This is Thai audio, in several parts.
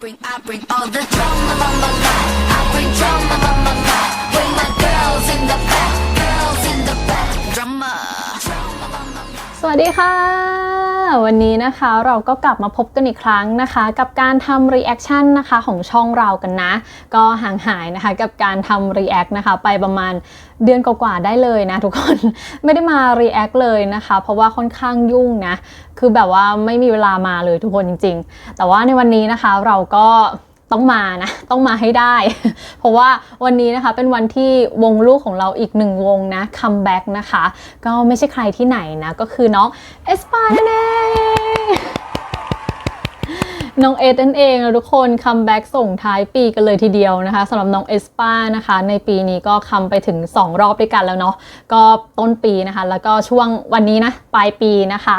bring, I bring all the drama on my life. I bring drama on my life. Bring my girls in the back, girls in the back. Drama. สวัสดีค่ะ วันนี้นะคะเราก็กลับมาพบกันอีกครั้งนะคะ กับการทำรีแอคชั่นนะคะของช่องเรากันนะ ก็ห่างหายนะคะกับการทำรีแอคนะคะไปประมาณเดือนกว่าๆได้เลยนะทุกคนไม่ได้มารีแอคเลยนะคะ เพราะว่าค่อนข้างยุ่งนะ คือแบบว่าไม่มีเวลามาเลยทุกคนจริง ๆ แต่ว่าในวันนี้นะคะเราก็ ต้องมานะ ต้องมาให้ได้ เพราะว่าวันนี้นะคะเป็นวันที่วงลูกของเราอีกหนึ่งวงนะคัมแบ็กนะคะ ก็ไม่ใช่ใครที่ไหนนะ ก็คือน้องเอสปานั่นเองน้องเอสนั่นเองนะทุกคนคัมแบ็กส่งท้ายปีกันเลยทีเดียวนะคะสำหรับน้องเอสปานะคะ ในปีนี้ก็คัมไปถึง 2 รอบด้วยกันแล้วเนาะก็ต้นปีนะคะ แล้วก็ช่วงวันนี้นะ ปลายปีนะคะ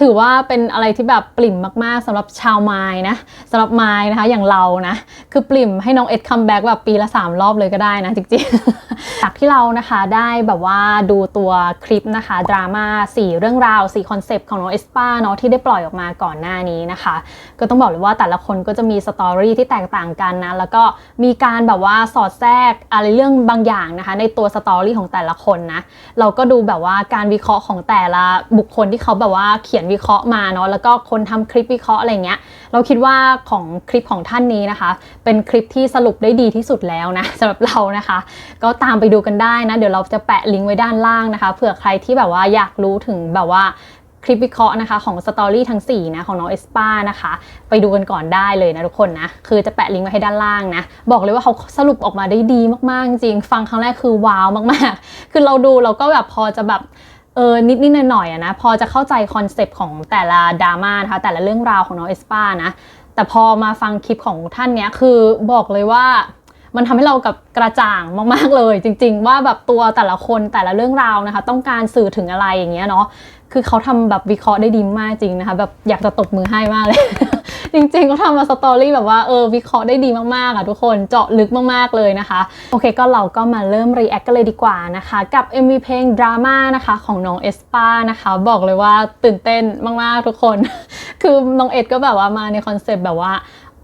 ถือว่าเป็นอะไรที่แบบปริ่มมากๆสำหรับชาวไม้นะสำหรับไม้นะคะอย่างเรานะคือปริ่มให้น้องเอ็ดคัมแบ็กแบบปีละ 3 รอบเลยก็ได้นะจริงๆ จากที่เรานะคะได้แบบว่าดูตัวคลิปนะคะดราม่า4เรื่องราว4คอนเซปต์ของน้องเอสปาเนาะที่ได้ปล่อยออกมาก่อนหน้านี้นะคะ ก็ต้องบอกเลยว่าแต่ละคนก็จะมีสตอรี่ที่แตกต่างกันนะแล้วก็มีการแบบว่าสอดแทรกอะไรเรื่องบางอย่างนะคะในตัวสตอรี่ของแต่ละคนนะเราก็ดูแบบว่าการวิเคราะห์ของแต่ละบุคคลที่เขาแบบว่าเขียนวิเคราะห์มาเนาะแล้วก็คนทำคลิปวิเคราะห์อะไรเงี้ย เราคิดว่าของคลิปของท่านนี้นะคะ เป็นคลิปที่สรุปได้ดีที่สุดแล้วนะสำหรับเรานะคะ ก็ตามไปดูกันได้นะ เดี๋ยวเราจะแปะลิงก์ไว้ด้านล่างนะคะเผื่อใครที่แบบว่าอยากรู้ถึงแบบว่าคลิปวิเคราะห์นะคะของสตอรี่ทั้ง4นะของน้องเอสปานะคะ ไปดูกันก่อนได้เลยนะทุกคนนะ คือจะแปะลิงก์ไว้ให้ด้านล่างนะ บอกเลยว่าเขาสรุปออกมาได้ดีมากๆ จริง ฟังครั้งแรกคือว้าวมากๆ คือเราดูเราก็แบบพอจะแบบ เออนิดนิดหน่อยๆอะนะพอจะเข้าใจคอนเซปต์ของแต่ละดราม่านะคะแต่ละเรื่องราวของน้องเอสปานะแต่พอมาฟังคลิปของท่านเนี้ยคือบอกเลยว่ามันทำให้เรากับกระจ่างมาก ๆ เลย จริง ๆ ว่าแบบตัวแต่ละคนแต่ละเรื่องราวนะคะ ต้องการสื่อถึงอะไรอย่างเงี้ยเนาะคือเขาทำแบบวิเคราะห์ได้ดีมากจริงนะคะ แบบอยากจะตบมือให้มากเลย จริงๆเขาทำมาสตอรี่แบบว่าเออวิเคราะห์ได้ดีมากๆอะทุกคนเจาะลึกมากๆเลยนะคะ โอเคก็เราก็มาเริ่มรีแอคกันเลยดีกว่านะคะ กับ MV เพลงดราม่านะคะของน้องเอสปานะคะ บอกเลยว่าตื่นเต้นมากๆทุกคน คือน้องเอ็ดก็แบบว่ามาในคอนเซปต์แบบว่า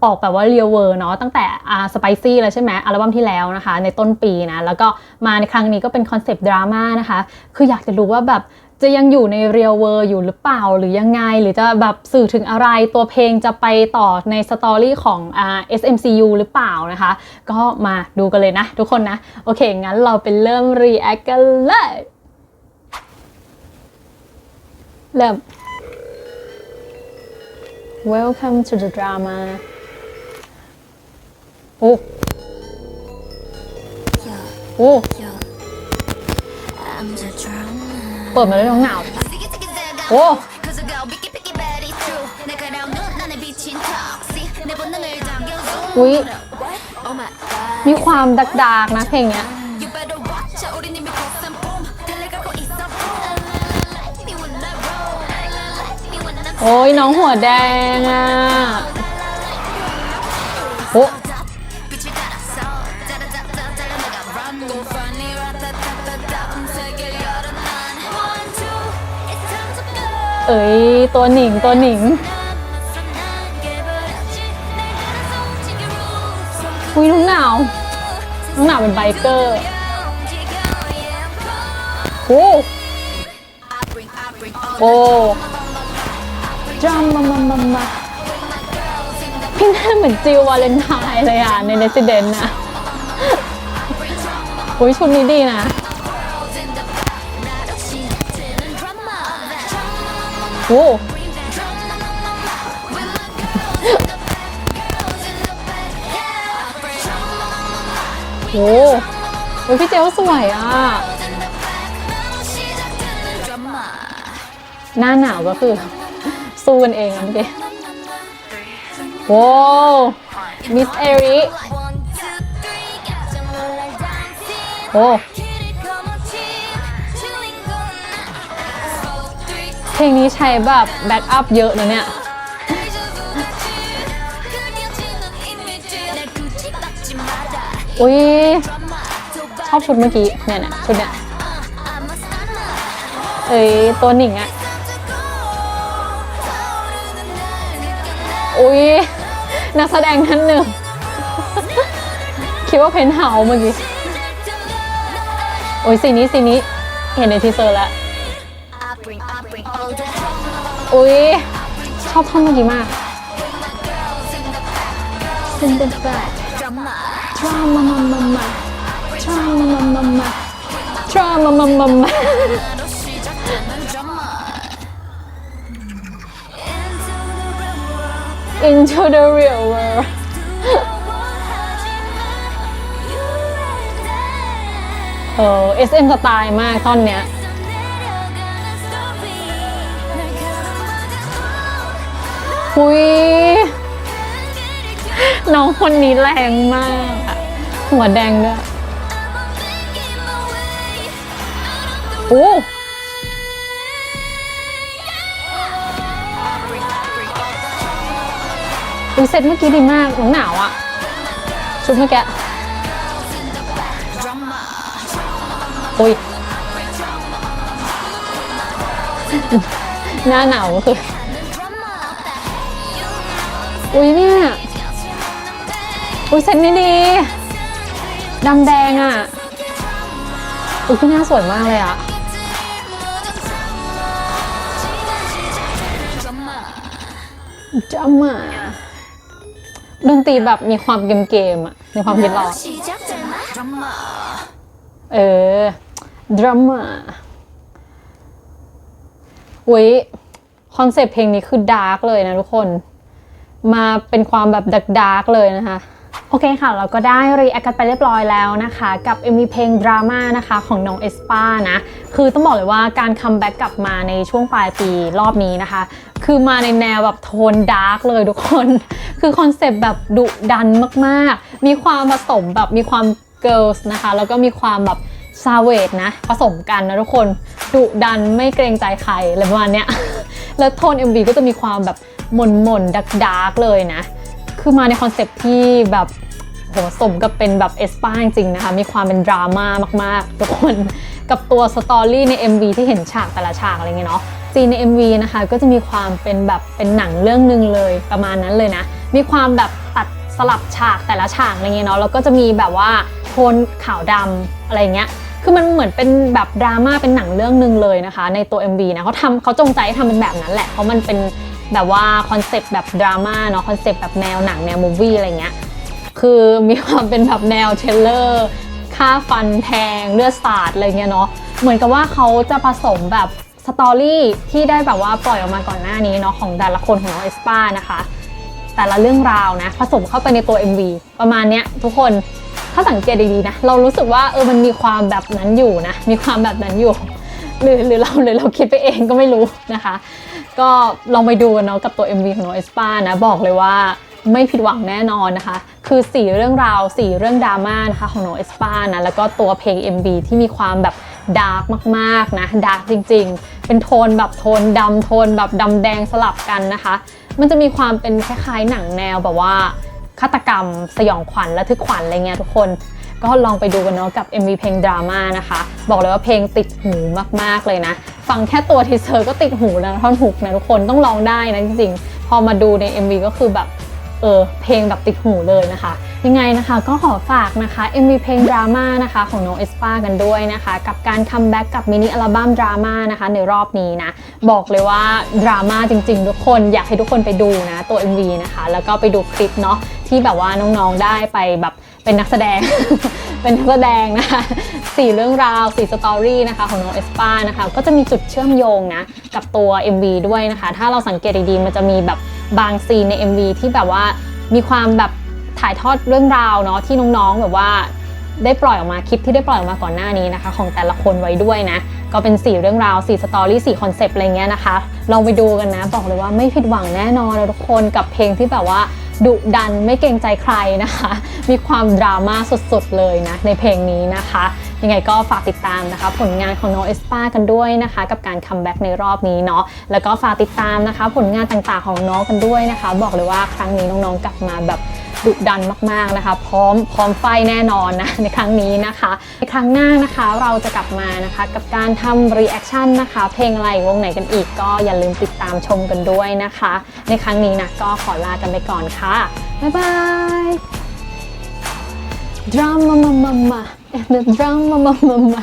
ออกแบบว่าเรียลเวอร์เนาะตั้งแต่อ่าสไปซี่แล้วใช่ไหมอัลบั้มที่แล้วนะคะ ในต้นปีนะ แล้วก็มาในครั้งนี้ก็เป็นคอนเซปต์ดราม่านะคะ คืออยากจะรู้ว่าแบบ จะยังอยู่ในเรียลเวอร์อยู่หรือเปล่าหรือยังไง หรือจะแบบสื่อถึงอะไรตัวเพลงจะไปต่อในสตอรี่ของอ่า SMCU หรือเปล่านะคะ ก็มาดูกันเลยนะทุกคนนะ โอเค งั้นเราไปเริ่มรีแอคกันเลย เริ่ม Welcome to the drama โอ้โอ้ เปิดมาด้วยน้งหนาวโอ้อุ้ยมีความดักดากนะเพลงเนี้ยโอ้ยน้องหัวแดงอะโอ้ เอ้ยตัวหนิงตัวหนิงอุ้ยน้องหนาวน้องหนาวเป็นไบเกอร์โอ้โอ้จอมมามามามาพี่หน้าเหมือนจิววาเลนไทน์เลยอะ ในเ e ส i เดนนะอุ้ยชุดนี้ดีนะ โอ้โหโอ้พี่เจลสวยอะ หน้าหนาวก็คือ สู้กันเองอะเมื่อกี้โว้มิสเอริโอ้ เพลงนี้ใช้แบบแบ็กอัพเยอะนะเนี่ย อุ้ยชอบชุดเมื่อกี้เนี่ยนี่ยชุดเนี่ยเอ้ยตัวหนิงอะอุ้ยนักแสดงท่านหนึ่ง คิดว่าเพนเฮาเมื่อกี้ โอ้ยสีนี้สีนี้ เห็นในทีเซอร์แล้ว อุ้ยชอบท่อนเมื่อกี้มากซินเป็นแบบดราม่าดราม่ามามาดราม่ามามาดรามามามามา Into the real world เออ SM สไตล์มากท่อนเนี้ยุยน้องคนนี้แรงมากหัวแดงด้วยโอ้อุ้ยเซเมื่อกี้ดีมากหนูหนาวอะชุดเมื่อกี้โอ้ย หน้าหนาวคือ อุ้ยเนี่ย อุ้ยเซ็ตนี้ดีดำแดงอะ อุ้ยพี่หน้าสวยมากเลยอะ จะมาดนตรีแบบมีความเกมเกมอะ มีความคิดลอาเออ ดราม่าอุ้ยคอนเซ็ปต์เพลงนี้คือดาร์กเลยนะทุกคน มาเป็นความแบบดาร์กเลยนะคะ โอเคค่ะ เราก็ได้รีแอคกันไปเรียบร้อยแล้วนะคะ กับ MV เพลงดราม่านะคะของน้องเอสปานะ คือต้องบอกเลยว่าการคัมแบ็กกลับมาในช่วงปลายปีรอบนี้นะคะ คือมาในแนวแบบโทนดาร์กเลยทุกคน คือคอนเซปต์แบบดุดันมากๆ มีความผสมแบบมีความเกิร์ลส์นะคะ แล้วก็มีความแบบซาเวดนะ ผสมกันนะทุกคนดุดันไม่เกรงใจใครอะไรประมาณเนี้ย แล้วโทน MV ก็จะมีความแบบหม่นหม่นดักดาร์กเลยนะ คือมาในคอนเซปที่แบบโหสมกับเป็นแบบเอสปาจริงๆนะคะ มีความเป็นดราม่ามากๆ ทุกคนกับตัวสตอรี่ใน MV ที่เห็นฉากแต่ละฉากอะไรเงี้ยเนาะซีนใน MV นะคะก็จะมีความเป็นแบบเป็นหนังเรื่องหนึ่งเลยประมาณนั้นเลยนะ มีความแบบตัดสลับฉากแต่ละฉากอะไรเงี้ยเนาะแล้วก็จะมีแบบว่าโทนขาวดำอะไรเงี้ย คือมันเหมือนเป็นแบบดราม่าเป็นหนังเรื่องหนึ่งเลยนะคะ ในตัว MV นะเขาทำเขาจงใจทำเป็นแบบนั้นแหละ เพราะมันเป็นแบบว่าคอนเซปต์แบบดราม่าเนาะคอนเซปต์แบบแนวหนังแนวมูฟวี่อะไรเงี้ยคือมีความเป็นแบบแนวเทรลเลอร์ฆ่าฟันแทงเลือดสาดอะไรเงี้ยเนาะเหมือนกับว่าเขาจะผสมแบบสตอรี่ที่ได้แบบว่าปล่อยออกมาก่อนหน้านี้เนาะของแต่ละคนของน้องเอสปานะคะ แต่ละเรื่องราวนะผสมเข้าไปในตัว MV ประมาณเนี้ยทุกคน ถ้าสังเกตดีๆนะ เรารู้สึกว่าเออมันมีความแบบนั้นอยู่นะ มีความแบบนั้นอยู่ หรือหรือเราหรือเราคิดไปเองก็ไม่รู้นะคะ ก็ลองไปดูเนาะกับตัว MV ของน้องเอสปานะ บอกเลยว่าไม่ผิดหวังแน่นอนนะคะ คือสี่เรื่องราวสี่เรื่องดราม่านะคะของน้องเอสปานะ แล้วก็ตัวเพลง MV ที่มีความแบบดาร์กมากๆนะ ดาร์กจริง ๆ เป็นโทนแบบโทนดำโทนแบบดำแดงสลับกันนะคะ มันจะมีความเป็นคล้ายๆหนังแนวแบบว่า ฆาตกรรม สยองขวัญและทึกขวัญอะไรเงี้ยทุกคน ก็ลองไปดูกันเนาะกับ MV เพลงดราม่านะคะ บอกเลยว่าเพลงติดหูมากๆเลยนะ ฟังแค่ตัวทีเซอร์ก็ติดหูแล้วท่อนฮุกนะทุกคนต้องลองได้นะจริงๆ พอมาดูใน MV ก็คือแบบ เออเพลงแบบติดหูเลยนะคะ ยังไงนะคะก็ขอฝากนะคะ MV เพลงดราม่านะคะของน้องเอสปากันด้วยนะคะ กับการคัมแบ็กกับมินิอัลบั้มดราม่านะคะในรอบนี้นะ บอกเลยว่าดราม่าจริง ๆ ทุกคนอยากให้ทุกคนไปดูนะตัว MV นะคะ แล้วก็ไปดูคลิปเนาะที่แบบว่าน้องๆได้ไปแบบเป็นนักแสดง เป็นนักแสดงนะคะสี่เรื่องราวสี่สตอรี่นะคะของน้องเอสปานะคะก็จะมีจุดเชื่อมโยงนะกับตัว MV ด้วยนะคะ ถ้าเราสังเกตดีๆมันจะมีแบบบางซีนใน MV ที่แบบว่ามีความแบบถ่ายทอดเรื่องราวเนาะที่น้องๆแบบว่าได้ปล่อยออกมาคลิปที่ได้ปล่อยออกมาก่อนหน้านี้นะคะ ของแต่ละคนไว้ด้วยนะ ก็เป็น 4 เรื่องราว 4 สตอรี่ 4 คอนเซปต์อะไรเงี้ยนะคะ ลองไปดูกันนะ บอกเลยว่าไม่ผิดหวังแน่นอนนะทุกคนกับเพลงที่แบบว่า ดุดันไม่เกรงใจใครนะคะ มีความดราม่าสุดๆเลยนะในเพลงนี้นะคะ ยังไงก็ฝากติดตามนะคะ ผลงานของน้องเอสปากันด้วยนะคะ กับการคัมแบ็กในรอบนี้เนาะแล้วก็ฝากติดตามนะคะ ผลงานต่างๆของน้องกันด้วยนะคะ บอกเลยว่าครั้งนี้น้องๆกลับมาแบบ ดุดันมากๆนะคะ พร้อมพร้อมไฟแน่นอนนะในครั้งนี้นะคะ ในครั้งหน้านะคะเราจะกลับมานะคะกับการทำรีแอคชั่นนะคะ เพลงอะไรวงไหนกันอีกก็อย่าลืมติดตามชมกันด้วยนะคะ ในครั้งนี้นะก็ขอลากันไปก่อนค่ะ บ๊ายบาย drama mama mama and the drama mama mama